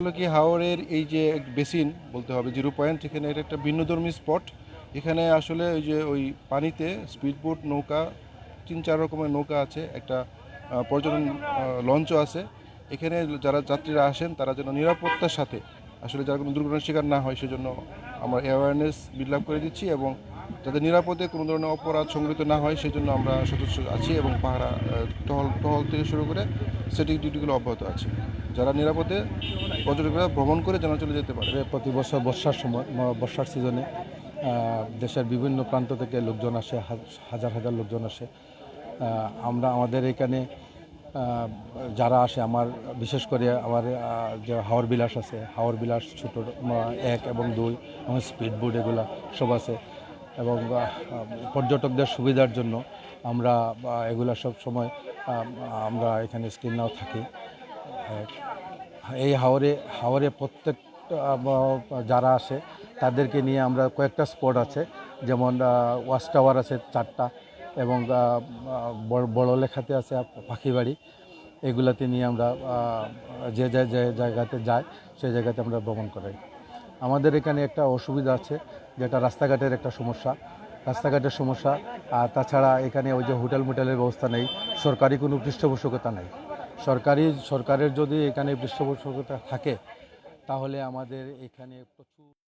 কি হাওরের এই যে বেসিন বলতে হবে, জিরো পয়েন্ট, এখানে এটা একটা ভিন্নধর্মী স্পট। এখানে আসলে ওই যে ওই পানিতে স্পিডবোট নৌকা, তিন চার রকমের নৌকা আছে, একটা পর্যটন লঞ্চও আছে। এখানে যারা যাত্রীরা আসেন, তারা যেন নিরাপত্তার সাথে, আসলে যারা কোনো দুর্ঘটনার শিকার না হয়, সেজন্য আমরা অ্যাওয়ারনেস বিল্ড করে দিচ্ছি এবং যাতে নিরাপদে কোনো ধরনের অপরাধ সংগঠিত না হয়, সেজন্য আমরা সদস্য আছি এবং পাহারা টহল টহল থেকে শুরু করে সেটিং ডিউটিগুলো অব্যাহত আছে। যারা নিরাপদে পর্যটকরা ভ্রমণ করে যেন চলে যেতে পারে। প্রতি বছর বর্ষার সময় বর্ষার সিজনে দেশের বিভিন্ন প্রান্ত থেকে লোকজন আসে হাজার হাজার লোকজন আসে। আমরা আমাদের এখানে যারা আসে আমার বিশেষ করে আমার যে হাওর বিলাস আছে হাওর বিলাস ছোট এক এবং দুই এবং স্পিড বোট এগুলা সব আছে। এবং পর্যটকদের সুবিধার জন্য আমরা এগুলা সব সময় আমরা এখানে স্ক্রিন নাও থাকি। আহ, এই হাওরে হাওরে প্রত্যেক যারা আসে, তাদেরকে নিয়ে আমরা কয়েকটা স্পট আছে। যেমন ওয়াচ টাওয়ার আছে চারটা এবং বড় লেখাতে আছে পাখি বাড়ি এগুলাতে নিয়ে আমরা যে যে জায়গাতে যাই সেই জায়গাতে আমরা ভ্রমণ করাই। আমাদের এখানে একটা অসুবিধা আছে, যেটা রাস্তাঘাটের একটা সমস্যা। রাস্তাঘাটের সমস্যা, আর তাছাড়া এখানে ওই যে হোটেল মোটেলের ব্যবস্থা নেই, সরকারি কোনো পৃষ্ঠপোষকতা নেই। সরকারি সরকারের যদি এখানে পৃষ্ঠপোষকতা থাকে তাহলে আমাদের এখানে প্রচুর